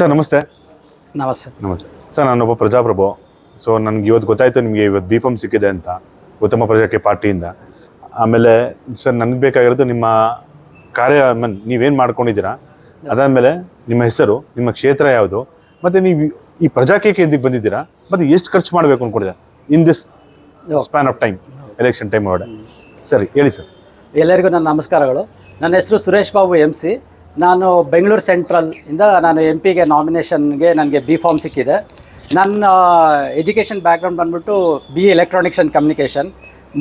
Sir ನಮಸ್ತೆ. ನಮಸ್ತೆ. ನಮಸ್ತೆ. ಸರ್ ನಾನೊಬ್ಬ ಪ್ರಜಾಪ್ರಭು. ಸೊ ನನಗೆ ಇವತ್ತು ಗೊತ್ತಾಯಿತು ನಿಮಗೆ ಇವತ್ತು ಬಿ ಫಾರ್ಮ್ ಸಿಕ್ಕಿದೆ ಅಂತ ಉತ್ತಮ ಪ್ರಜಾಕ್ಕೆ ಪಾರ್ಟಿಯಿಂದ. ಆಮೇಲೆ ಸರ್ ನನಗೆ ಬೇಕಾಗಿರೋದು ನಿಮ್ಮ ಕಾರ್ಯ ಮನ್ ನೀವೇನು ಮಾಡ್ಕೊಂಡಿದ್ದೀರಾ? ಅದಾದಮೇಲೆ ನಿಮ್ಮ ಹೆಸರು ನಿಮ್ಮ ಕ್ಷೇತ್ರ ಯಾವುದು? ಮತ್ತು ನೀವು ಈ ಪ್ರಜಾಕೇಕೆ ಕೇಂದ್ರಕ್ಕೆ ಬಂದಿದ್ದೀರಾ? ಮತ್ತು ಎಷ್ಟು ಖರ್ಚು ಮಾಡಬೇಕು ಅಂದ್ಕೊಂಡಿದ್ದೀರಾ in this span of time election time ಒಳಗಡೆ. ಸರಿ ಹೇಳಿ ಸರ್. ಎಲ್ಲರಿಗೂ ನನ್ನ ನಮಸ್ಕಾರಗಳು. ನನ್ನ ಹೆಸರು ಸುರೇಶ್ ಬಾಬು ಎಂ ಸಿ ನಾನು ಬೆಂಗಳೂರು ಸೆಂಟ್ರಲ್ ಇಂದ ನಾನು ಎಂ ಪಿಗೆ ನಾಮಿನೇಷನ್ಗೆ ನನಗೆ ಬಿ ಫಾರ್ಮ್ ಸಿಕ್ಕಿದೆ. ನನ್ನ ಎಜುಕೇಷನ್ ಬ್ಯಾಕ್ಗ್ರೌಂಡ್ ಬಂದ್ಬಿಟ್ಟು ಬಿ ಎಲೆಕ್ಟ್ರಾನಿಕ್ಸ್ ಆ್ಯಂಡ್ ಕಮ್ಯುನಿಕೇಷನ್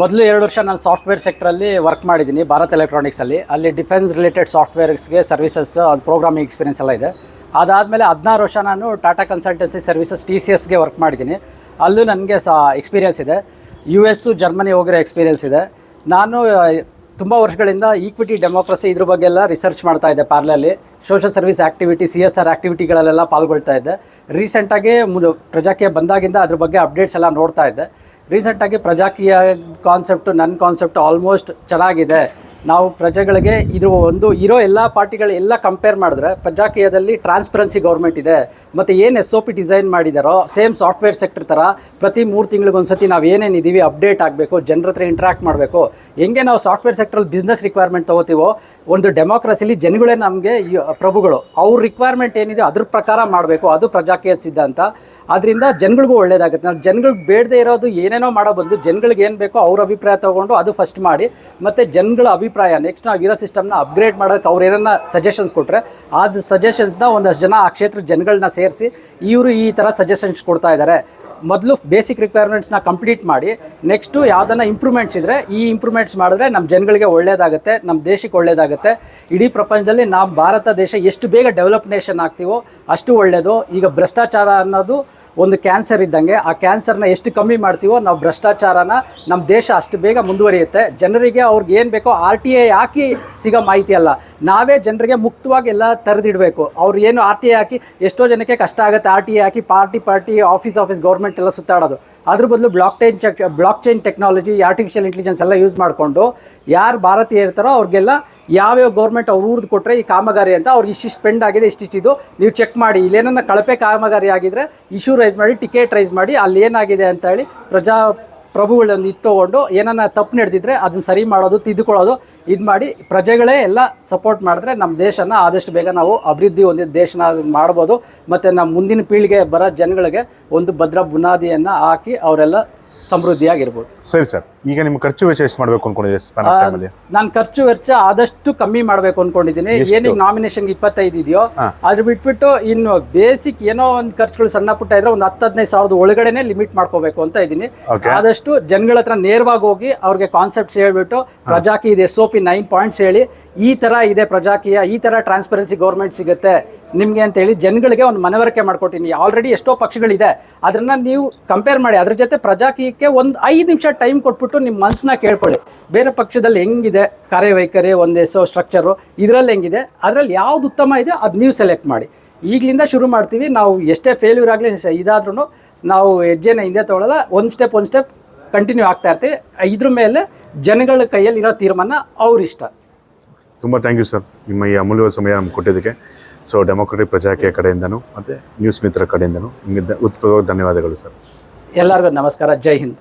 ಮೊದಲು ಎರಡು ವರ್ಷ ನಾನು ಸಾಫ್ಟ್ವೇರ್ ಸೆಕ್ಟ್ರಲ್ಲಿ ವರ್ಕ್ ಮಾಡಿದ್ದೀನಿ, ಭಾರತ್ ಎಲೆಕ್ಟ್ರಾನಿಕ್ಸಲ್ಲಿ ಅಲ್ಲಿ. ಡಿಫೆನ್ಸ್ ರಿಲೇಟೆಡ್ ಸಾಫ್ಟ್ವೇರ್ಸ್ಗೆ ಸರ್ವಿಸಸ್ ಅದು ಪ್ರೋಗ್ರಾಮಿಂಗ್ ಎಕ್ಸ್ಪೀರಿಯನ್ಸ್ ಎಲ್ಲ ಇದೆ. ಅದಾದಮೇಲೆ ಹದಿನಾರು ವರ್ಷ ನಾನು Tata consultancy services T C ಎಸ್ಗೆ ವರ್ಕ್ ಮಾಡಿದ್ದೀನಿ. ಅಲ್ಲೂ ನನಗೆ ಸಾ ಎಕ್ಸ್ಪೀರಿಯನ್ಸ್ ಇದೆ. ಯು ಎಸ್ಸು ಜರ್ಮನಿ ಹೋಗಿರೋ ಎಕ್ಸ್ಪೀರಿಯನ್ಸ್ ಇದೆ. ನಾನು ತುಂಬ ವರ್ಷಗಳಿಂದ ಈಕ್ವಿಟಿ ಡೆಮೋಕ್ರಸಿ ಇದ್ರ ಬಗ್ಗೆ ಎಲ್ಲ ರಿಸರ್ಚ್ ಮಾಡ್ತಾ ಇದೆ ಪಾರ್ಲಲ್ಲಿ social service activity C S R ಆ್ಯಕ್ಟಿವಿಟಿಗಳಲ್ಲೆಲ್ಲ ಪಾಲ್ಗೊಳ್ತಾ ಇದ್ದೆ ರೀಸೆಂಟಾಗಿ ಪ್ರಜಾಕೀಯ ಬಂದಾಗಿಂದ ಅದ್ರ ಬಗ್ಗೆ ಅಪ್ಡೇಟ್ಸ್ ಎಲ್ಲ ನೋಡ್ತಾ ಇದ್ದೆ ರೀಸೆಂಟಾಗಿ ಪ್ರಜಾಕೀಯ ಕಾನ್ಸೆಪ್ಟು ನನ್ನ ಕಾನ್ಸೆಪ್ಟ್ ಆಲ್ಮೋಸ್ಟ್ ಚೆನ್ನಾಗಿದೆ. ನಾವು ಪ್ರಜೆಗಳಿಗೆ ಇದು ಒಂದು, ಇರೋ ಎಲ್ಲ ಪಾರ್ಟಿಗಳು ಎಲ್ಲ ಕಂಪೇರ್ ಮಾಡಿದ್ರೆ ಪ್ರಜಾಕೀಯದಲ್ಲಿ ಟ್ರಾನ್ಸ್ಪರೆನ್ಸಿ ಗೌರ್ಮೆಂಟ್ ಇದೆ. ಮತ್ತು ಏನು ಎಸ್ ಒ ಪಿ ಡಿಸೈನ್ ಮಾಡಿದಾರೋ ಸೇಮ್ ಸಾಫ್ಟ್ವೇರ್ ಸೆಕ್ಟರ್ ಥರ ಪ್ರತಿ ಮೂರು ತಿಂಗಳಿಗೊಂದ್ಸತಿ ನಾವು ಏನೇನಿದ್ದೀವಿ ಅಪ್ಡೇಟ್ ಆಗಬೇಕು, ಜನರ ಹತ್ರ ಇಂಟ್ರಾಕ್ಟ್ ಮಾಡಬೇಕು. ಹೆಂಗೆ ನಾವು ಸಾಫ್ಟ್ವೇರ್ ಸೆಕ್ಟ್ರಲ್ಲಿ ಬಿಸ್ನೆಸ್ ರಿಕ್ವೈರ್ಮೆಂಟ್ ತೊಗೋತೀವೋ, ಒಂದು ಡೆಮೋಕ್ರಸಿಲಿ ಜನಗಳೇ ನಮಗೆ ಪ್ರಭುಗಳು. ಅವ್ರ ರಿಕ್ವೈರ್ಮೆಂಟ್ ಏನಿದೆ ಅದ್ರ ಪ್ರಕಾರ ಮಾಡಬೇಕು, ಅದು ಪ್ರಜಾಕೀಯ ಸಿದ್ಧಾಂತ ಅದರಿಂದ ಜನಗಳಿಗೂ ಒಳ್ಳೇದಾಗುತ್ತೆ. ನಾವು ಜನಗಳಿಗೆ ಬೇಡದೇ ಇರೋದು ಏನೇನೋ ಮಾಡೋ ಜನಗಳಿಗೆ ಏನು ಬೇಕೋ ಅವ್ರ ಅಭಿಪ್ರಾಯ ತೊಗೊಂಡು ಅದು ಫಸ್ಟ್ ಮಾಡಿ, ಮತ್ತು ಜನಗಳ ಅಭಿಪ್ರಾಯ ನೆಕ್ಸ್ಟ್ ನಾವು ಇರೋ ಸಿಸ್ಟಮ್ನ ಅಪ್ಗ್ರೇಡ್ ಮಾಡೋಕ್ಕೆ ಅವ್ರು ಏನನ್ನ ಸಜೆಷನ್ಸ್ ಕೊಟ್ಟರೆ ಅದು ಸಜೆಷನ್ಸ್ನ ಒಂದಷ್ಟು ಜನ ಆ ಕ್ಷೇತ್ರದ ಜನಗಳನ್ನ ಸೇರಿಸಿ ಇವರು ಈ ಥರ ಸಜೆಷನ್ಸ್ ಕೊಡ್ತಾ ಇದ್ದಾರೆ ಮೊದಲು ಬೇಸಿಕ್ ರಿಕ್ವೈರ್ಮೆಂಟ್ಸ್ನ ಕಂಪ್ಲೀಟ್ ಮಾಡಿ ನೆಕ್ಸ್ಟು ಯಾವುದನ್ನ ಇಂಪ್ರೂವ್ಮೆಂಟ್ಸ್ ಇದ್ದರೆ ಈ ಇಂಪ್ರೂವ್ಮೆಂಟ್ಸ್ ಮಾಡಿದ್ರೆ ನಮ್ಮ ಜನಗಳಿಗೆ ಒಳ್ಳೆಯದಾಗುತ್ತೆ ನಮ್ಮ ದೇಶಕ್ಕೆ ಒಳ್ಳೇದಾಗುತ್ತೆ. ಇಡೀ ಪ್ರಪಂಚದಲ್ಲಿ ನಾವು ಭಾರತ ದೇಶ ಎಷ್ಟು ಬೇಗ ಡೆವಲಪ್ ನೇಷನ್ ಆಗ್ತೀವೋ ಅಷ್ಟು ಒಳ್ಳೆಯದು ಈಗ ಭ್ರಷ್ಟಾಚಾರ ಅನ್ನೋದು ಒಂದು ಕ್ಯಾನ್ಸರ್ ಇದ್ದಂಗೆ, ಆ ಕ್ಯಾನ್ಸರ್ನ ಎಷ್ಟು ಕಮ್ಮಿ ಮಾಡ್ತೀವೋ ನಾವು ಭ್ರಷ್ಟಾಚಾರನ ನಮ್ಮ ದೇಶ ಅಷ್ಟು ಬೇಗ ಮುಂದುವರಿಯುತ್ತೆ. ಜನರಿಗೆ ಅವ್ರಿಗೆ ಏನು ಬೇಕೋ ಆರ್ ಟಿ ಐ ಹಾಕಿ ಸಿಗೋ ಮಾಹಿತಿ ಅಲ್ಲ. ನಾವೇ ಜನರಿಗೆ ಮುಕ್ತವಾಗಿ ಎಲ್ಲ ತೆರೆದಿಡಬೇಕು. ಅವ್ರು ಏನು ಆರ್ ಟಿ ಐ ಹಾಕಿ ಎಷ್ಟೋ ಜನಕ್ಕೆ ಕಷ್ಟ ಆಗುತ್ತೆ R T I hockey party party office office government ಎಲ್ಲ ಸುತ್ತಾಡೋದು. ಅದ್ರ ಬದಲು blockchain check blockchain technology artificial intelligence ಎಲ್ಲ ಯೂಸ್ ಮಾಡಿಕೊಂಡು ಯಾರು ಭಾರತೀಯ ಇರ್ತಾರೋ ಅವ್ರಿಗೆಲ್ಲ ಯಾವ್ಯಾವ ಗೌರ್ಮೆಂಟ್ ಅವ್ರು ಊರ್ದು ಕೊಟ್ಟರೆ ಈ ಕಾಮಗಾರಿ ಅಂತ ಅವ್ರಿಗೆ ಇಷ್ಟಿಷ್ಟು ಸ್ಪೆಂಡ್ ಆಗಿದೆ ಇಷ್ಟಿಷ್ಟಿದು ನೀವು ಚೆಕ್ ಮಾಡಿ. ಇಲ್ಲೇನನ್ನ ಕಳಪೆ ಕಾಮಗಾರಿ ಆಗಿದ್ರೆ ಇಶ್ಯೂ ರೈಸ್ ಮಾಡಿ ಟಿಕೆಟ್ ರೈಸ್ ಮಾಡಿ, ಅಲ್ಲಿ ಏನಾಗಿದೆ ಅಂತ ಹೇಳಿ ಪ್ರಜಾ ಪ್ರಭುಗಳನ್ನ ಇತ್ತು ತೊಗೊಂಡು ಏನನ್ನ ತಪ್ಪು ನಡೆದಿದ್ರೆ ಅದನ್ನ ಸರಿ ಮಾಡೋದು, ತಿದ್ದುಕೊಳ್ಳೋದು, ಇದು ಮಾಡಿ ಪ್ರಜೆಗಳೇ ಎಲ್ಲ ಸಪೋರ್ಟ್ ಮಾಡಿದ್ರೆ ನಮ್ಮ ದೇಶನ ಆದಷ್ಟು ಬೇಗ ನಾವು ಅಭಿವೃದ್ಧಿ ಹೊಂದಿದ ದೇಶನ ಮಾಡ್ಬೋದು. ಮತ್ತು ನಮ್ಮ ಮುಂದಿನ ಪೀಳಿಗೆ ಬರೋ ಜನಗಳಿಗೆ ಒಂದು ಭದ್ರ ಬುನಾದಿಯನ್ನು ಹಾಕಿ ಅವರೆಲ್ಲ ಸಮೃದ್ಧಿಯಾಗಿರ್ಬೋದು. ಸರಿ ಸರ್. ಈಗ ನಿಮ್ಮ ಖರ್ಚು ವೆಚ್ಚ ಎಷ್ಟು ಮಾಡಬೇಕು ಅನ್ಕೊಂಡಿದ್ದೀನಿ ನಾನು ಖರ್ಚು ವೆಚ್ಚ ಆದಷ್ಟು ಕಮ್ಮಿ ಮಾಡಬೇಕು ಅನ್ಕೊಂಡಿದ್ದೀನಿ. ಏನಿಗೆ ನಾಮಿನೇಷನ್ ಇಪ್ಪತ್ತೈದು ಇದೆಯೋ ಅದ್ರ ಬಿಟ್ಬಿಟ್ಟು ಇನ್ನು ಬೇಸಿಕ್ ಏನೋ ಒಂದು ಖರ್ಚುಗಳು ಸಣ್ಣ ಪುಟ್ಟ ಇದ್ರೆ ಒಂದು ಹತ್ತು ಹದಿನೈದು ಸಾವಿರದ ಒಳಗಡೆನೆ ಲಿಮಿಟ್ ಮಾಡ್ಕೋಬೇಕು ಅಂತ ಇದ್ದೀನಿ. ಆದಷ್ಟು ಜನಗಳ ಹತ್ರ ನೇರವಾಗಿ ಹೋಗಿ ಅವ್ರಿಗೆ ಕಾನ್ಸೆಪ್ಟ್ಸ್ ಹೇಳ್ಬಿಟ್ಟು ಪ್ರಜಾಕಿ ಇದೆ S O P nine points ಹೇಳಿ ಈ ತರ ಇದೆ ಪ್ರಜಾಕೀಯ ಈ ತರ ಟ್ರಾನ್ಸ್ಪರೆನ್ಸಿ ಗೌರ್ಮೆಂಟ್ ಸಿಗುತ್ತೆ ನಿಮಗೆ ಅಂತೇಳಿ ಜನಗಳಿಗೆ ಒಂದು ಮನವರಿಕೆ ಮಾಡ್ಕೊಟ್ಟಿನಿ. ಆಲ್ರೆಡಿ ಎಷ್ಟೋ ಪಕ್ಷಗಳಿದೆ. ಅದನ್ನ ನೀವು ಕಂಪೇರ್ ಮಾಡಿ ಅದ್ರ ಜೊತೆ ಪ್ರಜಾಕೀಯಕ್ಕೆ ಒಂದು ಐದು ನಿಮಿಷ ಟೈಮ್ ಕೊಟ್ಬಿಟ್ಟು ನಿಮ್ಮ ಮನಸ್ಸನ್ನ ಕೇಳ್ಕೊಳ್ಳಿ. ಬೇರೆ ಪಕ್ಷದಲ್ಲಿ ಹೆಂಗಿದೆ ಕಾರ್ಯವೈಖರಿ ಒಂದೇ ಸೊ ಸ್ಟ್ರಕ್ಚರು ಇದರಲ್ಲಿ ಹೆಂಗಿದೆ ಅದರಲ್ಲಿ ಯಾವ್ದು ಉತ್ತಮ ಇದೆ ಅದು ನೀವು ಸೆಲೆಕ್ಟ್ ಮಾಡಿ. ಈಗಲಿಂದ ಶುರು ಮಾಡ್ತೀವಿ ನಾವು ಎಷ್ಟೇ ಫೇಲ್ಯೂರ್ ಆಗಲಿ ಇದಾದ್ರೂ ನಾವು ಹೆಜ್ಜೆನ ಹಿಂದೆ ತೊಗೊಳ್ಳಲ್ಲ ಒಂದು ಸ್ಟೆಪ್ ಒಂದು ಸ್ಟೆಪ್ ಕಂಟಿನ್ಯೂ ಆಗ್ತಾ ಇರ್ತೀವಿ. ಇದ್ರ ಮೇಲೆ ಜನಗಳ ಕೈಯಲ್ಲಿ ಇರೋ ತೀರ್ಮಾನ ಅವ್ರ ಇಷ್ಟ ತುಂಬ ಥ್ಯಾಂಕ್ ಯು ಸರ್ ನಿಮ್ಮ ಈ ಅಮೂಲ್ಯ ಸಮಯ ನಮ್ಗೆ ಕೊಟ್ಟಿದ್ದಕ್ಕೆ. ಸೊ ಡೆಮೋಕ್ರೆಟಿಕ್ ಪ್ರಜಾಕೀಯ ಕಡೆಯಿಂದನೂ ಮತ್ತು ನ್ಯೂಸ್ ಮಿತ್ರ ಕಡೆಯಿಂದನೂ ನಿಮಗೆ ಉತ್ಪೂರ್ವಕ ಧನ್ಯವಾದಗಳು ಸರ್ ಎಲ್ಲರಿಗೂ ನಮಸ್ಕಾರ. ಜೈ ಹಿಂದ್.